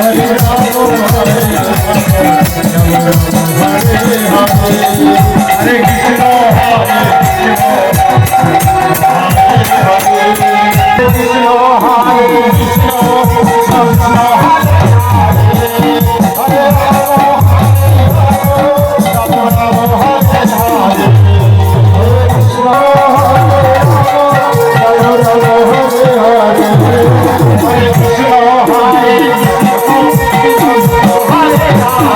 Happy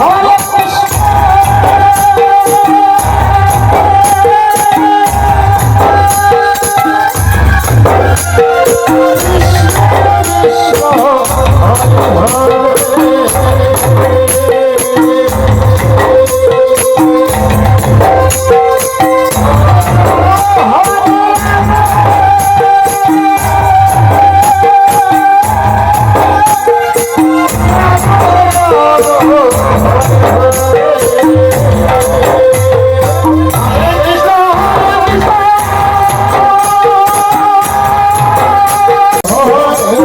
Hare